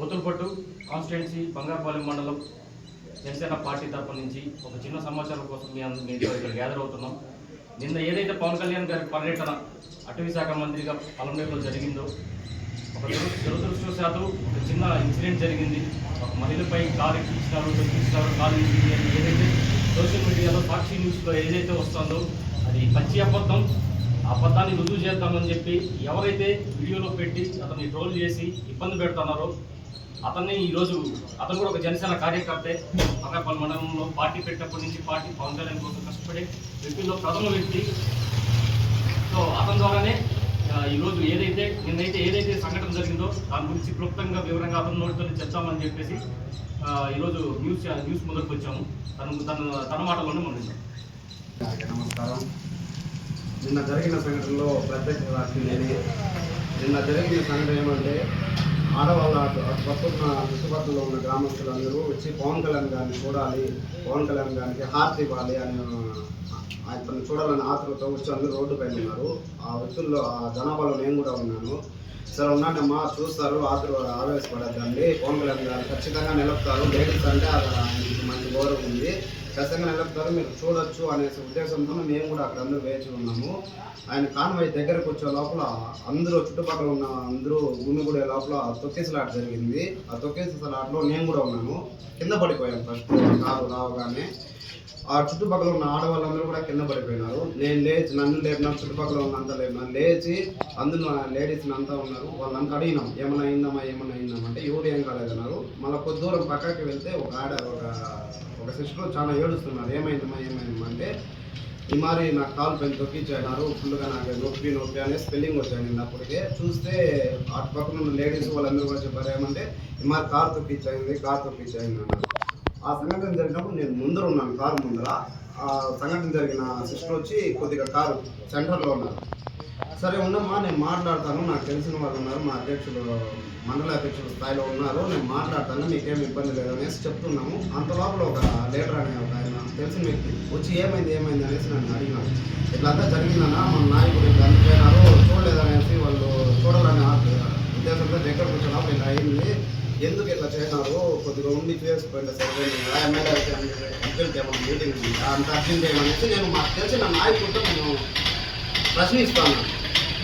Puthalapattu constituency Bangarupalem మండలం Janasena party తరపు నుంచి ఒక చిన్న సమాచారం కోసం మీ అందరూ మీతో ఇక్కడ గ్యాదర్ అవుతున్నాం. నిన్న ఏదైతే పవన్ కళ్యాణ్ గారి పర్యటన అటవీ శాఖ మంత్రిగా పలమనేరులో జరిగిందో ఒక దురదృష్టవశాత్తు ఒక చిన్న ఇన్సిడెంట్ జరిగింది. ఒక మహిళపై కారు ఎక్కించినారు తొక్కించినారు కారు అని ఏదైతే సోషల్ మీడియాలో సాక్షి న్యూస్లో ఏదైతే వస్తుందో అది పచ్చి అబద్ధం. ఆ అబద్ధాన్ని రుజువు చేద్దామని చెప్పి ఎవరైతే వీడియోలో పెట్టి అతన్ని ట్రోల్ చేసి ఇబ్బంది పెడుతున్నారో అతన్ని ఈరోజు అతను కూడా ఒక జనసేన కార్యకర్తే. మంగపల్లి మండలంలో పార్టీ పెట్టినప్పటి నుంచి పార్టీ పవన్ కళ్యాణ్ కోసం కష్టపడే వ్యక్తుల్లో ప్రథమ వ్యక్తి. సో అతని ద్వారానే ఈరోజు ఏదైతే నిన్నైతే ఏదైతే సంఘటన జరిగిందో దాని గురించి క్లుప్తంగా వివరంగా అతని నోటితో చెప్తామని చెప్పేసి ఈరోజు న్యూస్ న్యూస్ ముందుకు వచ్చాము. తను తన తన మాటలోనే మనం నమస్కారం. నిన్న జరిగిన సంఘటనలో ప్రత్యక్ష సాక్షి నేనే నిన్న జరిగిన సంఘటన ఏమంటే ఆడవాళ్ళ అటు అటు పక్కన చుట్టుపక్కల ఉన్న గ్రామస్తులందరూ వచ్చి పవన్ కళ్యాణ్ గారిని చూడాలి పవన్ కళ్యాణ్ గారికి హారతి ఇవ్వాలి అని అతను చూడాలని ఆతృత వచ్చి అందరూ రోడ్డుపైన ఉన్నారు. ఆ వ్యక్తుల్లో ఆ జనాభాలో నేను కూడా ఉన్నాను. సరే ఉన్నానమ్మా చూస్తారు ఆతృ ఆవేశపడద్దండి. పవన్ కళ్యాణ్ గారు ఖచ్చితంగా నిలుపుతారు లేడీస్ అంటే అక్కడ మంచి గౌరవం ఉంది. ఖచ్చితంగా నిలుపుతారు మీరు చూడొచ్చు అనే ఉద్దేశంతో మేము కూడా అక్కడ అందరూ వేచి ఉన్నాము. ఆయన కాన్వాయ్ దగ్గరకు వచ్చే లోపల అందరూ చుట్టుపక్కల ఉన్న అందరూ గుమిగూడే లోపల తొక్కేసలాట జరిగింది. ఆ తొక్కేసలాటలో నేను కూడా ఉన్నాను. కింద పడిపోయాను ఫస్ట్. కారు రావగానే ఆ చుట్టుపక్కల ఉన్న ఆడవాళ్ళందరూ కూడా కింద పడిపోయినారు. నేను లేచి నన్ను లేపినా చుట్టుపక్కల ఉన్నంత లేపినా లేచి అందులో లేడీస్ అంతా ఉన్నారు. వాళ్ళంతా అడిగినాం ఏమైనా అయిందమ్మా ఏమైనా అయిందమ్మా? అంటే ఎవరు ఏం కాలేదన్నారు. మళ్ళీ కొద్ది దూరం పక్కకి వెళ్తే ఒక ఆడ ఒక ఒక సిస్టర్ చాలా ఏడుస్తున్నారు. ఏమైందమ్మా ఏమైందమ్మా? అంటే ఈ మరి నాకు కాలు పైన తొక్కిచ్చాడు ఫుల్గా నాకు నొప్పి నొప్పి అనే స్పెల్లింగ్ వచ్చాయండి అప్పటికే. చూస్తే అటు పక్కన ఉన్న లేడీస్ వాళ్ళందరూ కూడా చెప్పారు ఏమంటే ఈ మరి కారు తొక్కిచ్చాయింది కారు తొక్కిచ్చాయింది అన్నారు. ఆ సంఘటన జరిగినప్పుడు నేను ముందర ఉన్నాను కారు ముందర. ఆ సంఘటన జరిగిన సిస్టర్ వచ్చి కొద్దిగా కారు సెంటర్లో ఉన్నారు. సరే ఉన్నమ్మా నేను మాట్లాడతాను నాకు తెలిసిన వాళ్ళు ఉన్నారు మా అధ్యక్షులు మండల అధ్యక్షుల స్థాయిలో ఉన్నారు నేను మాట్లాడతాను మీకేం ఇబ్బంది లేదు అనేసి చెప్తున్నాము. అంత లోపల ఒక లీడర్ అనే ఒక ఆయన తెలిసిన వ్యక్తి వచ్చి ఏమైంది ఏమైంది? అనేసి నన్ను అడిగినాను ఇట్లంతా జరిగిందన్నా మన నాయకుడు ఇట్లా అంటున్నారు చూడలేదనేసి వాళ్ళు చూడాలని ఆ- ఉద్దేశంతో దగ్గర వచ్చినప్పుడు ఇలా అయింది. ఎందుకు ఇట్లా చేసినారు? కొద్దిగా ఉండి చేసుకుంటే సరిపోయింది కదా ఎమ్మెల్యే అయితే ఎంపీలకి ఏమైనా మీటింగ్ ఉంది. అంత అర్జెంట్ ఏమనేసి నేను మాకు తెలిసిన నాయకుడితో నేను ప్రశ్నిస్తాను.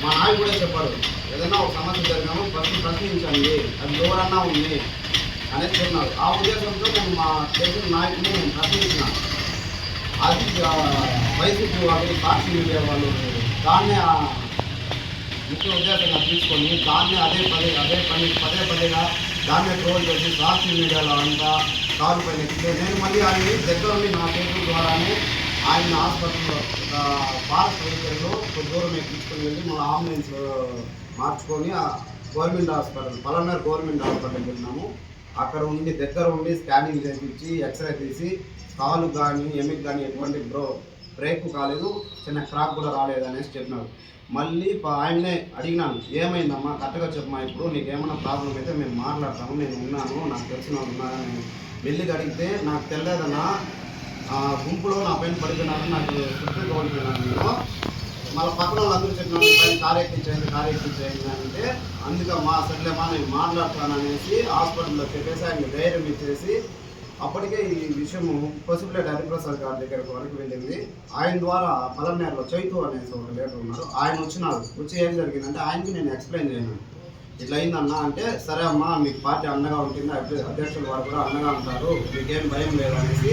మా నాయకుడే చెప్పాడు ఏదైనా ఒక సమస్య జరిగినప్పుడు ఫస్ట్ ప్రశ్నించండి. అది ఎవరన్నా ఉంది? అనేది చెప్పినాడు. ఆ ఉద్దేశంతో నేను మా తెలిసిన నాయకుడిని నేను ప్రశ్నించిన. అది వైసీపీ వాళ్ళు సాక్షి మీడియా వాళ్ళు దాన్నే ముఖ్య ఉద్దేశంగా తీసుకొని దాన్ని అదే పదే అదే పని పదే పదేగా దాన్ని ట్రోల్ చేసి సాక్షి మీడియాలో అంతా కారు పైన నేను మళ్ళీ ఆయన దగ్గర ఉండి నా పేపర్ ద్వారానే ఆయన హాస్పిటల్లో భారత్ వైద్యులు కొద్ది దూరం ఎక్కించుకొని వెళ్ళి మన అంబులెన్స్ మార్చుకొని గవర్నమెంట్ హాస్పిటల్ పలమేర గవర్నమెంట్ హాస్పిటల్కి వెళ్ళినాము. అక్కడ ఉండి దగ్గర ఉండి స్కానింగ్ చేయించి ఎక్స్రే తీసి కాలు కానీ ఎమిక్ కానీ ఎటువంటి బ్రో బ్రేక్ కాలేదు. చిన్న క్రాక్ కూడా రాలేదు అనేసి చెప్పినారు మళ్ళీ ప- ఆయన్నే అడిగినాను ఏమైందమ్మా? కరెక్ట్గా చెప్పమా ఇప్పుడు నీకు ఏమైనా ప్రాబ్లం అయితే మేము మాట్లాడతాము నేను ఉన్నాను నాకు తెలిసిన వాళ్ళు ఉన్నారని వెళ్ళి అడిగితే నాకు తెలియదన్నా గుంపులో నా పైన పడిపోయినారు నాకు చుట్టూ కోల్పోయినాను నేను మళ్ళీ పక్కన వాళ్ళందరూ చెప్పినారు పైన కారు ఎక్కించేయండి కారు ఎక్కించేయండి అంటే అందుకమ్మా మా సర్లేమా నేను మాట్లాడతాను అనేసి హాస్పిటల్లో చెప్పేసి ఆయన ధైర్యం ఇచ్చేసి అప్పటికే ఈ విషయం పసుపులేటి హరిప్రసాద్ గారి దగ్గర వరకు వెళ్ళింది. ఆయన ద్వారా పలమనేరులో చైతు అనేసి ఒక లీడర్ ఉన్నారు. ఆయన వచ్చినారు. వచ్చి ఏం జరిగిందంటే ఆయనకి నేను ఎక్స్ప్లెయిన్ చేయను ఇట్లా అయిందన్నా అంటే సరే అమ్మా మీకు పార్టీ అండగా ఉంటుంది. అధ్యక్షులు వారు కూడా అండగా ఉంటారు. మీకేం భయం లేదు అనేసి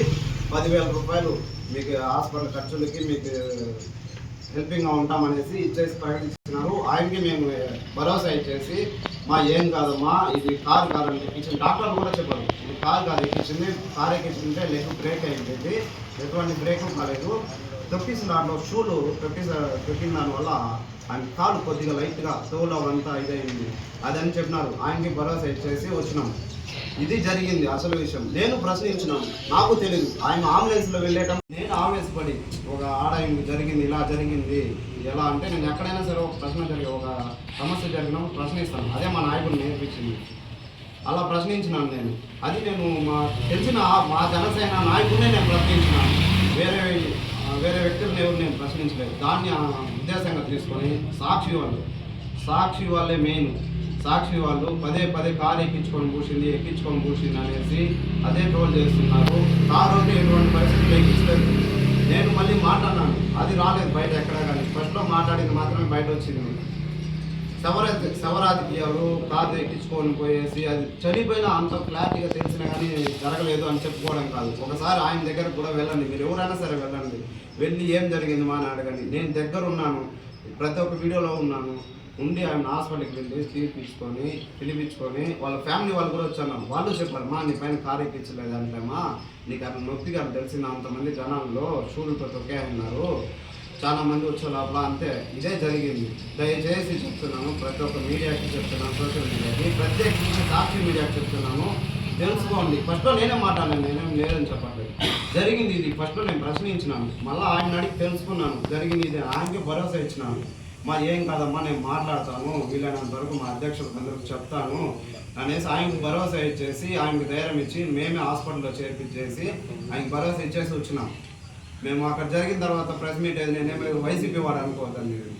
పదివేల రూపాయలు మీకు హాస్పిటల్ ఖర్చులకి మీకు హెల్పింగ్గా ఉంటామనేసి ఇచ్చేసి ప్రకటించినారు. ఆయనకి మేము భరోసా ఇచ్చేసి మా ఏం కాదమ్మా ఇది కాదు కాదని ఎక్కించింది డాక్టర్లు కూడా చెప్పారు. ఇది కారు కాదు ఎక్కించింది కార్ ఎక్కించుకుంటే లేదు బ్రేక్ అయింది ఎటువంటి బ్రేక్ కాలేదు తొక్కిసిన దాంట్లో షూలు తొక్కిస తొక్కిన దానివల్ల ఆయన కాలు కొద్దిగా లైట్గా తోలు అంతా ఇదైంది అదని చెప్పినారు. ఆయనకి భరోసా ఇచ్చేసి వచ్చినాం. ఇది జరిగింది అసలు విషయం. నేను ప్రశ్నించినాను నాకు తెలియదు ఆయన ఆంబులెన్స్లో వెళ్ళేటప్పుడు నేను ఆవేశపడి ఒక ఆడ జరిగింది ఇలా జరిగింది. ఎలా అంటే నేను ఎక్కడైనా సరే ఒక ప్రశ్న జరిగి ఒక సమస్య జరిగినప్పుడు ప్రశ్నిస్తాను. అదే మా నాయకుడు నేర్పించింది. అలా ప్రశ్నించినాను నేను. అది నేను మా తెలిసిన మా జనసేన నాయకుడినే నేను ప్రశ్నించినాను. వేరే వేరే వ్యక్తులను ఎవరు నేను ప్రశ్నించలేదు. దాన్ని ఉద్దేశంగా తీసుకొని సాక్షి వాళ్ళు సాక్షి వాళ్ళే మెయిన్. సాక్షి వాళ్ళు పదే పదే కారు ఎక్కించుకొని కూర్చుంది ఎక్కించుకొని కూర్చుంది అనేసి అదే ట్రోల్ చేస్తున్నారు. కారు ఉంటే ఎటువంటి పరిస్థితులు ఎక్కించలేదు నేను మళ్ళీ మాట్లాడినాను. అది రాలేదు బయట ఎక్కడ కానీ. ఫస్ట్లో మాట్లాడింది మాత్రమే బయట వచ్చింది. శవర శవరాజకీయాలు కారు ఎక్కించుకొని పోయేసి అది చనిపోయినా అంత క్లారిటీగా తెలిసినా కానీ జరగలేదు అని చెప్పుకోవడం కాదు. ఒకసారి ఆయన దగ్గర కూడా వెళ్ళండి. మీరు ఎవరైనా సరే వెళ్ళండి. వెళ్ళి ఏం జరిగింది మా అని అడగండి. నేను దగ్గర ఉన్నాను. ప్రతి ఒక్క వీడియోలో ఉన్నాను. ఉండి ఆయన హాస్పిటల్కి వెళ్ళి తీర్పించుకొని పిలిపించుకొని వాళ్ళ ఫ్యామిలీ వాళ్ళు కూడా వచ్చాను వాళ్ళు చెప్పారు మా నీ పైన కారు ఎక్కించలేదు అంటేమా నీకు అతను నొప్పిగా తెలిసిన అంతమంది జనాల్లో షూలతో తొక్కేయన్నారు ఉన్నారు మంది వచ్చారు అబ్బా అంతే ఇదే జరిగింది. దయచేసి చెప్తున్నాను ప్రతి ఒక్క మీడియాకి చెప్తున్నాను సోషల్ మీడియాకి ప్రత్యేకించి సాక్షి మీడియాకి చెప్తున్నాను. తెలుసుకోండి. ఫస్ట్లో నేనే మాట్లాడాను నేనేం లేదని చెప్పట్లేదు. జరిగింది ఇది. ఫస్ట్లో నేను ప్రశ్నించినాను. మళ్ళీ ఆయన అడిగి తెలుసుకున్నాను. జరిగింది ఇది ఆయనకి భరోసా ఇచ్చినాను. మా ఏం కాదమ్మా నేను మాట్లాడతాను. వీలైనంత వరకు మా అధ్యక్షులకు అందరికి చెప్తాను అనేసి ఆయనకు భరోసా ఇచ్చేసి ఆయనకు ధైర్యం ఇచ్చి మేమే హాస్పిటల్లో చేర్పించేసి ఆయనకు భరోసా ఇచ్చేసి వచ్చినాం. మేము అక్కడ జరిగిన తర్వాత ప్రెస్ మీట్ నేను నేనేమో వైసీపీ వాడు అనుకోవద్దని నేను.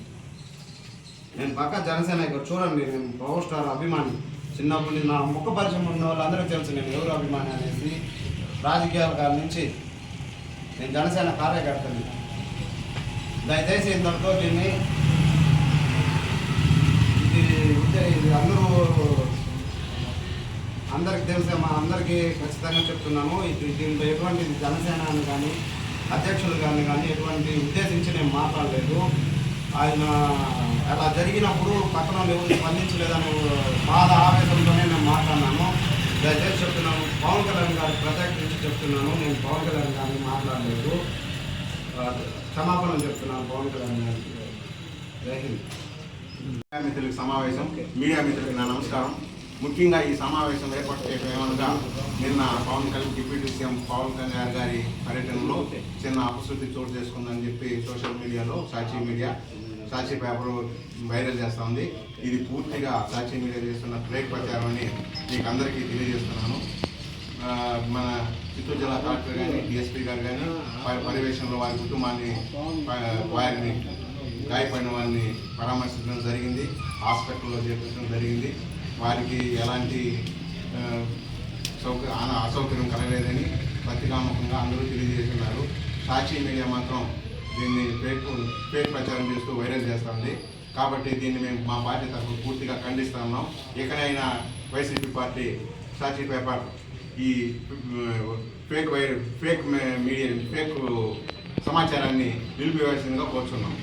నేను పక్క జనసేన ఇక్కడ చూడండి నేను పవర్ స్టార్ అభిమాని. చిన్నప్పటి నుంచి నా ముఖ పరిచయం ఉన్న వాళ్ళందరికీ తెలుసు నేను ఎవరు అభిమాని అనేసి రాజకీయాల కాల నుంచి నేను జనసేన కార్యకర్తని. దయచేసి ఇంతటితో దీన్ని ఇది ఇది అందరూ అందరికి తెలిసే మా అందరికీ ఖచ్చితంగా చెప్తున్నాము ఇది దీంట్లో ఎటువంటి జనసేన అని కానీ అధ్యక్షులు కానీ కానీ ఎటువంటి ఉద్దేశించి నేను మాట్లాడలేదు. ఆయన అలా జరిగినప్పుడు పక్కన వాళ్ళు ఎవరు స్పందించలేదని బాధ ఆవేశంతోనే నేను మాట్లాడినాను. దయచేసి చెప్తున్నాను పవన్ కళ్యాణ్ గారి ప్రత్యేకించి చెప్తున్నాను. నేను పవన్ కళ్యాణ్ గారిని మాట్లాడలేదు. ఆ, క్షమాపణ చెప్తున్నాను పవన్ కళ్యాణ్ గారికి. జై హింద్. మీడియా మిత్రులకు సమావేశం. మీడియా మిత్రులకు నా నమస్కారం. ముఖ్యంగా ఈ సమావేశం ఏర్పాటు చేయడం నిన్న పవన్ కళ్యాణ్ డిప్యూటీ సీఎం పవన్ కళ్యాణ్ గారి పర్యటనలో చిన్న అపశృతి చోటు చేసుకుందని చెప్పి social media Sakshi media Sakshi paper viral చేస్తూ ఉంది ఇది పూర్తిగా సాక్షి మీడియా చేస్తున్న బ్రేక్ ప్రచారం అని మీకు అందరికీ తెలియజేస్తున్నాను. మన చిత్తూరు జిల్లా కలెక్టర్ కానీ డిఎస్పీ గారు కానీ వారి పర్యవేక్షణలో వారి కుటుంబాన్ని వారిని గాయపడిన వారిని పరామర్శించడం జరిగింది. హాస్పిటల్లో చేర్పించడం జరిగింది. వారికి ఎలాంటి సౌక అసౌకర్యం కలగలేదని పత్రికాముఖంగా అందరూ తెలియజేస్తున్నారు. సాక్షి మీడియా మాత్రం దీన్ని ఫేక్ ఫేక్ ప్రచారం చేస్తూ వైరల్ చేస్తుంది. కాబట్టి దీన్ని మేము మా పార్టీ తరఫున పూర్తిగా ఖండిస్తా ఉన్నాం. వైసీపీ పార్టీ సాక్షి పేపర్ ఈ fake wire fake media fake సమాచారాన్ని నిలిపివేయాల్సిందిగా కోరుతున్నాం